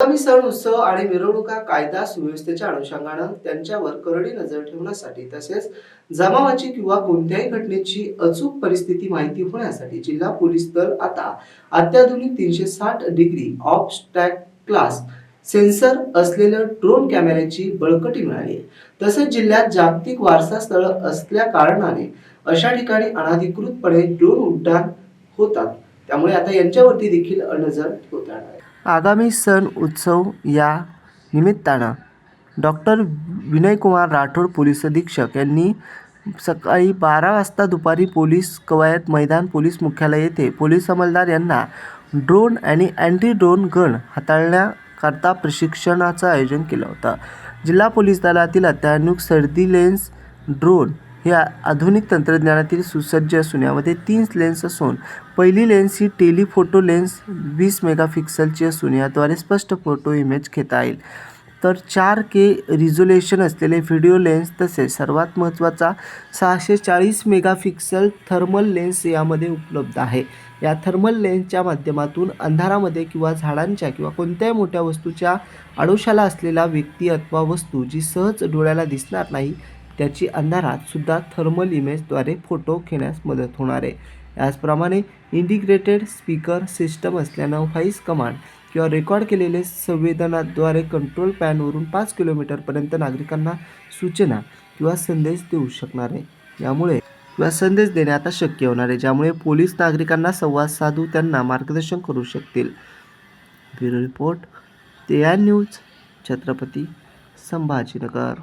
आगामी सण उत्सव आणि मिरवणुका कायदा सुव्यवस्थेच्या अनुषंगानं त्यांच्यावर करडी नजर ठेवण्यासाठी तसेच जमावाची किंवा कोणत्याही घटनेची अचूक परिस्थिती माहिती होण्यासाठी जिल्हा पोलीस दल आता अत्याधुनिक तीनशे साठ degree obstacle sensor असलेल्या ड्रोन कॅमेऱ्याची बळकटी मिळाली. तसेच जिल्ह्यात जागतिक वारसा स्थळ असल्या कारणाने अशा ठिकाणी अनाधिकृतपणे ड्रोन उड्डाण होतात. त्यामुळे आता यांच्यावरती देखील नजर ठेवता येणार आहे. आगामी सण उत्सव या निमित्तानं डॉक्टर विनयकुमार राठोड पोलीस अधीक्षक यांनी सकाळी बारा वाजता दुपारी पोलीस कवायत मैदान पोलीस मुख्यालय येथे पोलीस अंमलदार यांना ड्रोन आणि अँटी ड्रोन गण हाताळण्याकरता प्रशिक्षणाचं आयोजन केलं होतं. जिल्हा पोलीस दलातील अत्याधुनिक सर्दिलेन्स ड्रोन हे आधुनिक तंत्रज्ञानातील सुसज्ज असून यामध्ये तीन लेन्स असून पहिली लेन्स ही टेलिफोटो लेन्स वीस मेगापिक्सलची असून याद्वारे स्पष्ट फोटो इमेज घेता येईल. तर चार के रिझोल्युशन असलेले व्हिडिओ लेन्स तसेच सर्वात महत्त्वाचा सहाशे चाळीस मेगापिक्सल थर्मल लेन्स यामध्ये उपलब्ध आहे. या थर्मल लेन्सच्या माध्यमातून अंधारामध्ये किंवा झाडांच्या किंवा कोणत्याही मोठ्या वस्तूच्या आडोशाला असलेला व्यक्ती अथवा वस्तू जी सहज डोळ्याला दिसणार नाही त्याची अंधारात सुद्धा थर्मल इमेजद्वारे फोटो घेण्यास मदत होणार आहे. याचप्रमाणे इंटिग्रेटेड स्पीकर सिस्टम असल्यानं व्हॉईस कमांड किंवा रेकॉर्ड केलेले संवेदनाद्वारे कंट्रोल पॅनवरून पाच किलोमीटरपर्यंत नागरिकांना सूचना किंवा संदेश देऊ शकणार आहे. यामुळे किंवा संदेश देणे आता शक्य होणार आहे ज्यामुळे पोलीस नागरिकांना संवाद साधू त्यांना मार्गदर्शन करू शकतील. ब्युरो रिपोर्ट ते या न्यूज छत्रपती संभाजीनगर.